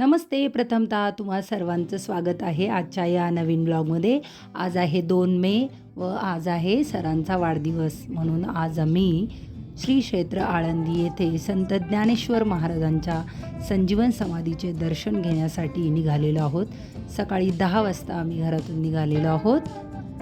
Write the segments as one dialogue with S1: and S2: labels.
S1: नमस्ते. प्रथमतः तुम्हा सर्वांचं स्वागत आहे आजच्या या नवीन ब्लॉगमध्ये. आज आहे दोन मे व आज आहे सरांचा वाढदिवस. म्हणून आज आम्ही श्री क्षेत्र आळंदी येथे संत ज्ञानेश्वर महाराजांच्या संजीवन समाधीचे दर्शन घेण्यासाठी निघालेलो आहोत. सकाळी दहा वाजता आम्ही घरातून निघालेलो आहोत.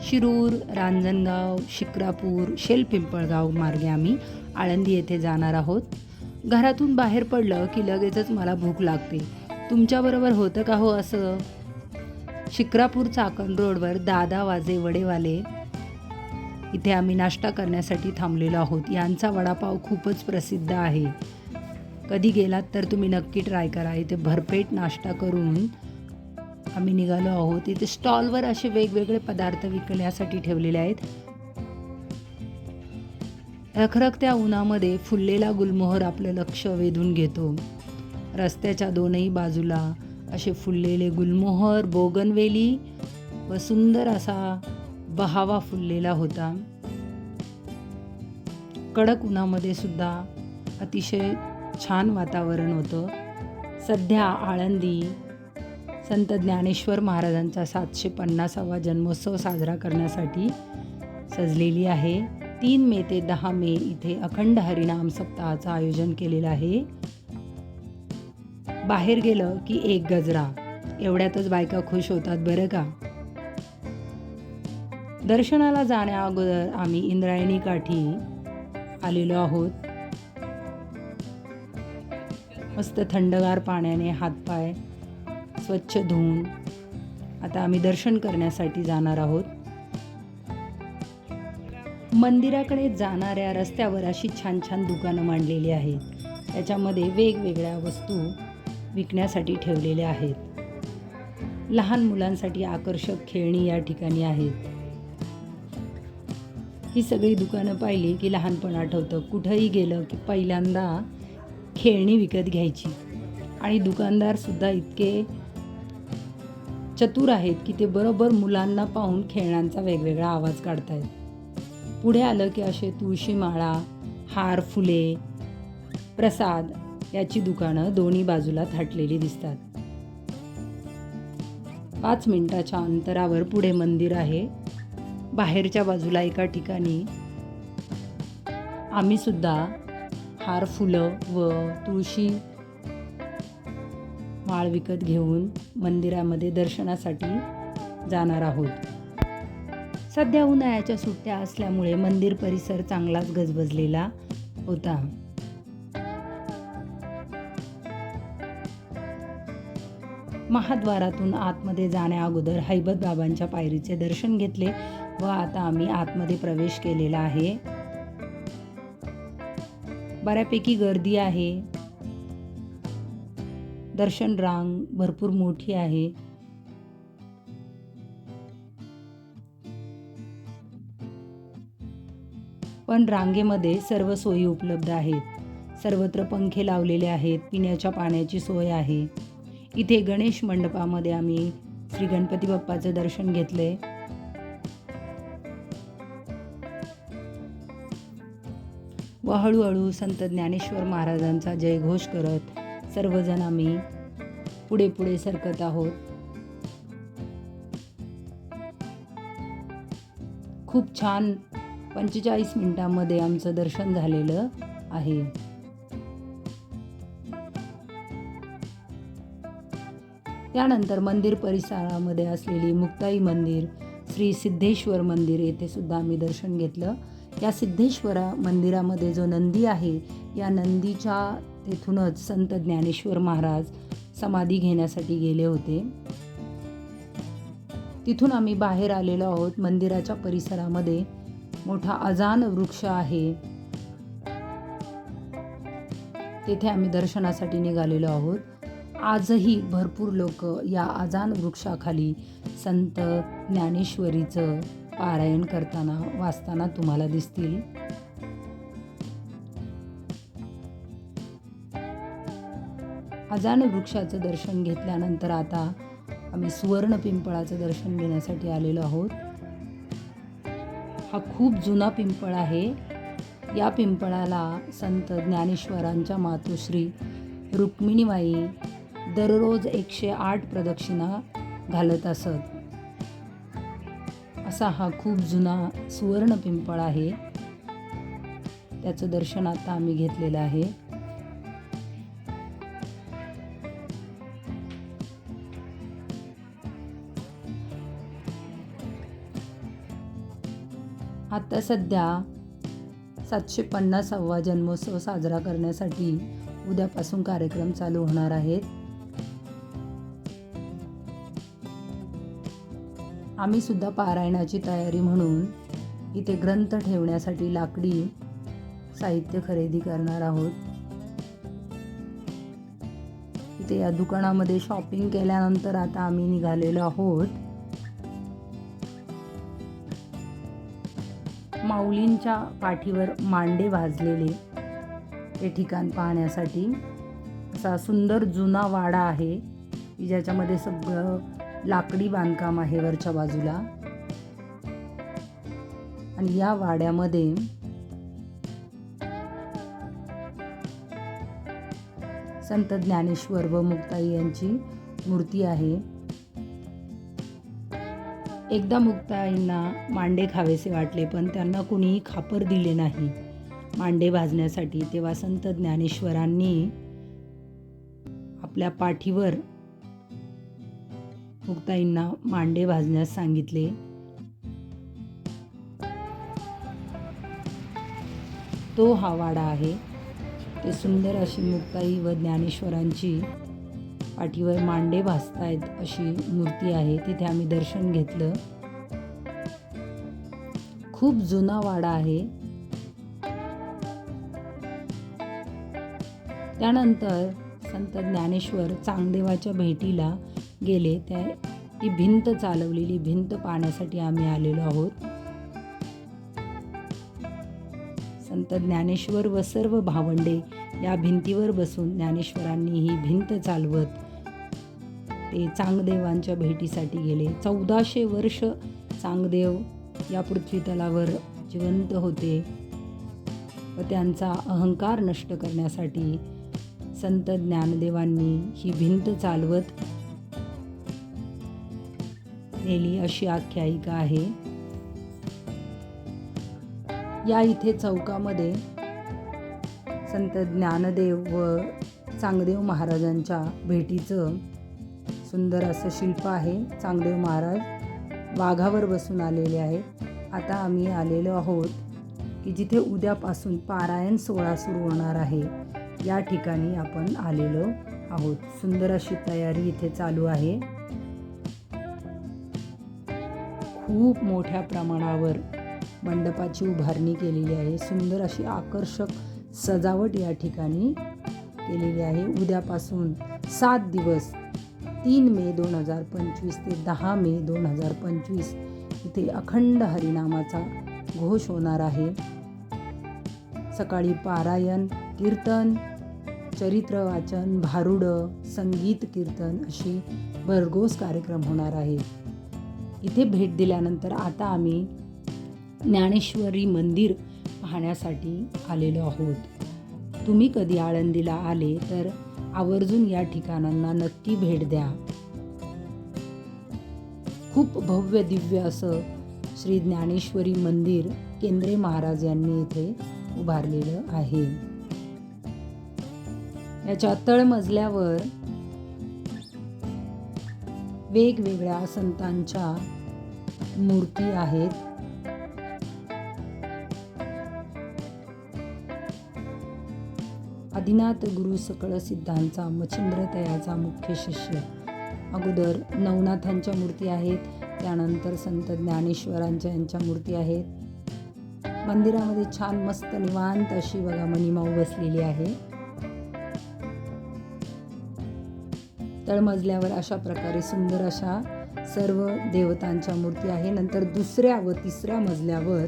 S1: शिरूर रांजणगाव शिक्रापूर शेलपिंपळगाव मार्गे आम्ही आळंदी येथे जाणार आहोत. घरातून बाहेर पडलं की लगेचच मला भूक लागते. तुमच्याबरोबर होतं का हो असं? शिक्रापूर चाकण रोडवर दादा वाजे वडेवाले. इथे आम्ही नाश्ता करण्यासाठी थांबलेलो आहोत. यांचा वडापाव खूपच प्रसिद्ध आहे. कधी गेलात तर तुम्ही नक्की ट्राय करा. इथे भरपेट नाश्ता करून आम्ही निघालो आहोत. इथे स्टॉलवर असे वेगवेगळे पदार्थ विकण्यासाठी ठेवलेले आहेत. रखरखत्या उन्हामध्ये फुललेला गुलमोहर आपलं लक्ष वेधून घेतो. रस्त्याच्या दोनही बाजूला असे फुललेले गुलमोहर बोगनवेली व सुंदर असा बहावा फुललेला होता. कडक उन्हामध्ये सुद्धा अतिशय छान वातावरण होतं. सध्या आळंदी संत ज्ञानेश्वर महाराजांचा सातशे पन्नासावा जन्मोत्सव साजरा करण्यासाठी सजलेली आहे. तीन मे ते दहा मे इथे अखंड हरिनाम सप्ताहाचं आयोजन केलेलं आहे. बाहेर गेलं की एक गजरा. एवढ्यातच बायका खुश होतात बरं का? दर्शनाला जाण्या अगोदर आम्ही इंद्रायणी काठी आलेलो आहोत. मस्त थंडगार पाण्याने हातपाय स्वच्छ धुवून आता आम्ही दर्शन करण्यासाठी जाणार आहोत. मंदिराकडे जाणाऱ्या रस्त्यावर अशी छान छान दुकानं मांडलेली आहेत. त्याच्यामध्ये वेगवेगळ्या वस्तू विकण्यासाठी ठेवलेल्या आहेत. लहान मुलांसाठी आकर्षक खेळणी या ठिकाणी आहेत. ही सगळी दुकानं पाहिली की लहानपण आठवतं. कुठंही गेलं की पहिल्यांदा खेळणी विकत घ्यायची. आणि दुकानदारसुद्धा इतके चतुर आहेत की ते बरोबर मुलांना पाहून खेळण्यांचा वेगवेगळा आवाज काढतायत. पुढे आलं की असे तुळशी माळा हार फुले प्रसाद याची दुकानं दोन्ही बाजूला थाटलेली दिसतात. पाच मिनिटाच्या अंतरावर पुढे मंदिर आहे. बाहेरच्या बाजूला एका ठिकाणी आम्ही सुद्धा हार फुलं व तुळशी माळ विकत घेऊन मंदिरामध्ये दर्शनासाठी जाणार आहोत. सध्या उन्हाळ्याच्या सुट्ट्या असल्यामुळे मंदिर परिसर चांगलाच गजबजलेला होता. महाद्वारातून आतमध्ये जाण्या अगोदर हैबत बाबांच्या पायरीचे दर्शन घेतले व आता आम्ही आतमध्ये प्रवेश केलेला आहे. बऱ्यापैकी गर्दी आहे. दर्शन रांग भरपूर मोठी आहे. पण रांगेमध्ये सर्व सोयी उपलब्ध आहेत. सर्वत्र पंखे लावलेले आहेत पिण्याच्या पाण्याची सोय आहे. इथे गणेश मंडपामध्ये आम्ही श्री गणपती बाप्पाचं दर्शन घेतले व हळूहळू संत ज्ञानेश्वर महाराजांचा जयघोष करत सर्वजण आम्ही पुढे पुढे सरकत आहोत. खूप छान पंचेचाळीस मिनिटांमध्ये आमचं दर्शन झालेलं आहे. त्यानंतर मंदिर परिसरामध्ये असलेली मुक्ताई मंदिर श्री सिद्धेश्वर मंदिर येथे सुद्धा आम्ही दर्शन घेतलं. या सिद्धेश्वरा मंदिरामध्ये जो नंदी आहे या नंदीच्या तेथूनच संत ज्ञानेश्वर महाराज समाधी घेण्यासाठी गेले होते. तिथून आम्ही बाहेर आलेलो आहोत. मंदिराच्या परिसरामध्ये मोठा अजान वृक्ष आहे. तेथे आम्ही दर्शनासाठी निघालेलो आहोत. आजही भरपूर लोक या अजान वृक्षाखाली संत ज्ञानेश्वरीचं पारायण करताना वाचताना तुम्हाला दिसतील. अजान वृक्षाचं दर्शन घेतल्यानंतर आता आम्ही सुवर्ण पिंपळाचं दर्शन घेण्यासाठी आलेलो आहोत. हा खूप जुना पिंपळ आहे. या पिंपळाला संत ज्ञानेश्वरांच्या मातोश्री रुक्मिणीबाई दररोज एकशे आठ प्रदक्षिणा घालत असत. असा हा खूप जुना सुवर्ण पिंपळ आहे. त्याचं दर्शन आता आम्ही घेतलेलं आहे. आता सध्या सातशे पन्नासावा जन्मोत्सव साजरा करण्यासाठी उद्यापासून कार्यक्रम चालू होणार आहेत. आम्ही सुद्धा पारायणाची तयारी म्हणून इथे ग्रंथ ठेवण्यासाठी लाकडी साहित्य खरेदी करणार आहोत. इथे या दुकानामध्ये शॉपिंग केल्यानंतर आता आम्ही निघालेलो आहोत. माऊलींच्या पाठीवर मांडे भाजलेले हे ठिकाण पाहण्यासाठी. असा सुंदर जुना वाडा आहे की ज्याच्यामध्ये सगळं लाकडी बांधकाम आहे वरच्या बाजूला. आणि या वाड्यामध्ये संत ज्ञानेश्वर व मुक्ताई यांची मूर्ती आहे. एकदा मुक्ताईंना मांडे खावेसे वाटले पण त्यांना कुणीही खापर दिले नाही. मांडे भाजण्यासाठी तेव्हा संत ज्ञानेश्वरांनी आपल्या पाठीवर मुक्ताईंना मांडे भाजण्यास सांगितले. तो हा वाडा आहे. ते सुंदर अशी मुक्ताई व ज्ञानेश्वरांची पाठीवर मांडे भाजतायत अशी मूर्ती आहे. तिथे आम्ही दर्शन घेतलं. खूप जुना वाडा आहे. त्यानंतर संत ज्ञानेश्वर चांगदेवाच्या भेटीला गेले त्या ती भिंत चालवलेली भिंत पाहण्यासाठी आम्ही आलेलो आहोत. संत ज्ञानेश्वर व सर्व भावंडे या भिंतीवर बसून ज्ञानेश्वरांनी ही भिंत चालवत ते चांगदेवांच्या भेटीसाठी गेले. चौदाशे वर्ष चांगदेव या पृथ्वीतलावर जिवंत होते व त्यांचा अहंकार नष्ट करण्यासाठी संत ज्ञानदेवांनी ही भिंत चालवत नेली अशी आख्यायिका आहे. या इथे चौकामध्ये संत ज्ञानदेव व चांगदेव महाराजांच्या भेटीचं सुंदर असं शिल्प आहे. चांगदेव महाराज वाघावर बसून आलेले आहेत. आता आम्ही आलेलो आहोत की जिथे उद्यापासून पारायण सोहळा सुरू होणार आहे. या ठिकाणी आपण आलेलो आहोत. सुंदर अशी तयारी इथे चालू आहे. खूप मोठ्या प्रमाणावर मंडपाची उभारणी केलेली आहे. सुंदर अशी आकर्षक सजावट या ठिकाणी केलेली आहे. उद्यापासून सात दिवस तीन मे दोन हजार पंचवीस ते दहा मे दोन हजार पंचवीस इथे अखंड हरिनामाचा घोष होणार आहे. सकाळी पारायण कीर्तन चरित्र वाचन भारुडं संगीत कीर्तन असे भरघोस कार्यक्रम होणार आहे. इथे भेट दिल्यानंतर आता आम्ही ज्ञानेश्वरी मंदिर पाहण्यासाठी आलेलो आहोत. तुम्ही कधी आळंदीला आले तर आवर्जून या ठिकाणांना नक्की भेट द्या. खूप भव्य दिव्य असं श्री ज्ञानेश्वरी मंदिर केंद्रे महाराज यांनी इथे उभारलेलं आहे. याच्या तळमजल्यावर वेगवेगळ्या संतांच्या मूर्ती आहेत. आदिनाथ गुरु सकळ सिद्धांचा मच्छिंद्र तयाचा मुख्य शिष्य. अगोदर नवनाथांच्या मूर्ती आहेत त्यानंतर संत ज्ञानेश्वरांच्या यांच्या मूर्ती आहेत. मंदिरामध्ये छान मस्त निवांत अशी बघा मणिमाऊ बसलेली आहे. तळमजल्यावर अशा प्रकारे सुंदर अशा सर्व देवतांच्या मूर्ती आहे. नंतर दुसऱ्या व तिसऱ्या मजल्यावर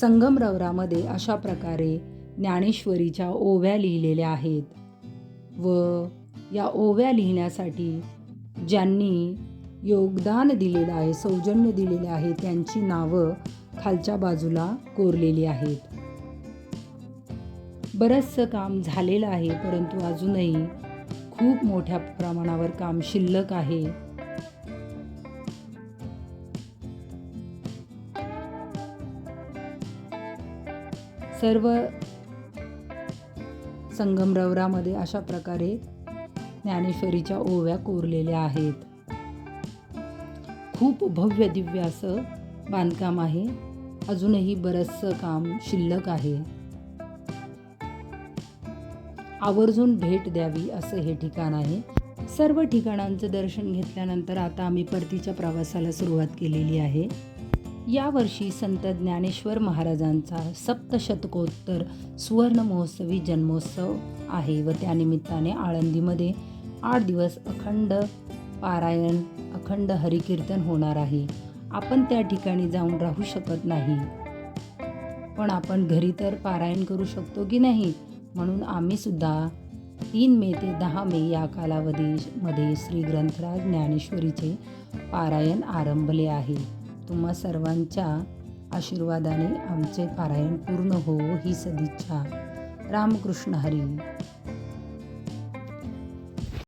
S1: संगमरवरामध्ये अशा प्रकारे ज्ञानेश्वरीच्या ओव्या लिहिलेल्या आहेत. व या ओव्या लिहिण्यासाठी ज्यांनी योगदान दिलेलं आहे सौजन्य दिलेले आहे त्यांची नावं खालच्या बाजूला कोरलेली आहेत. बरंचसं काम झालेलं आहे परंतु अजूनही खूप मोठ्या प्रमाणावर काम शिल्लक आहे. सर्व संगमरवरामध्ये अशा प्रकारे ज्ञानेश्वरीच्या ओव्या कोरलेल्या आहेत. खूप भव्य दिव्य असं बांधकाम आहे. अजूनही बरंचसं काम शिल्लक आहे. आवर्जून भेट द्यावी असं हे ठिकाण आहे. सर्व ठिकाणांचं दर्शन घेतल्यानंतर आता आम्ही परतीच्या प्रवासाला सुरुवात केलेली आहे. यावर्षी संत ज्ञानेश्वर महाराजांचा सप्तशतकोत्तर सुवर्ण महोत्सवी जन्मोत्सव आहे व त्यानिमित्ताने आळंदीमध्ये आठ दिवस अखंड पारायण अखंड हरिकीर्तन होणार आहे. आपण त्या ठिकाणी जाऊन राहू शकत नाही. पण आपण घरी तर पारायण करू शकतो की नाही? म्हणून आम्ही सुद्धा तीन मे ते दहा मे या कालावधीमध्ये श्री ग्रंथराज ज्ञानेश्वरीचे पारायण आरंभले आहे. तुम्हा सर्वांच्या आशीर्वादाने आमचे पारायण पूर्ण हो ही सदिच्छा. रामकृष्ण हरी.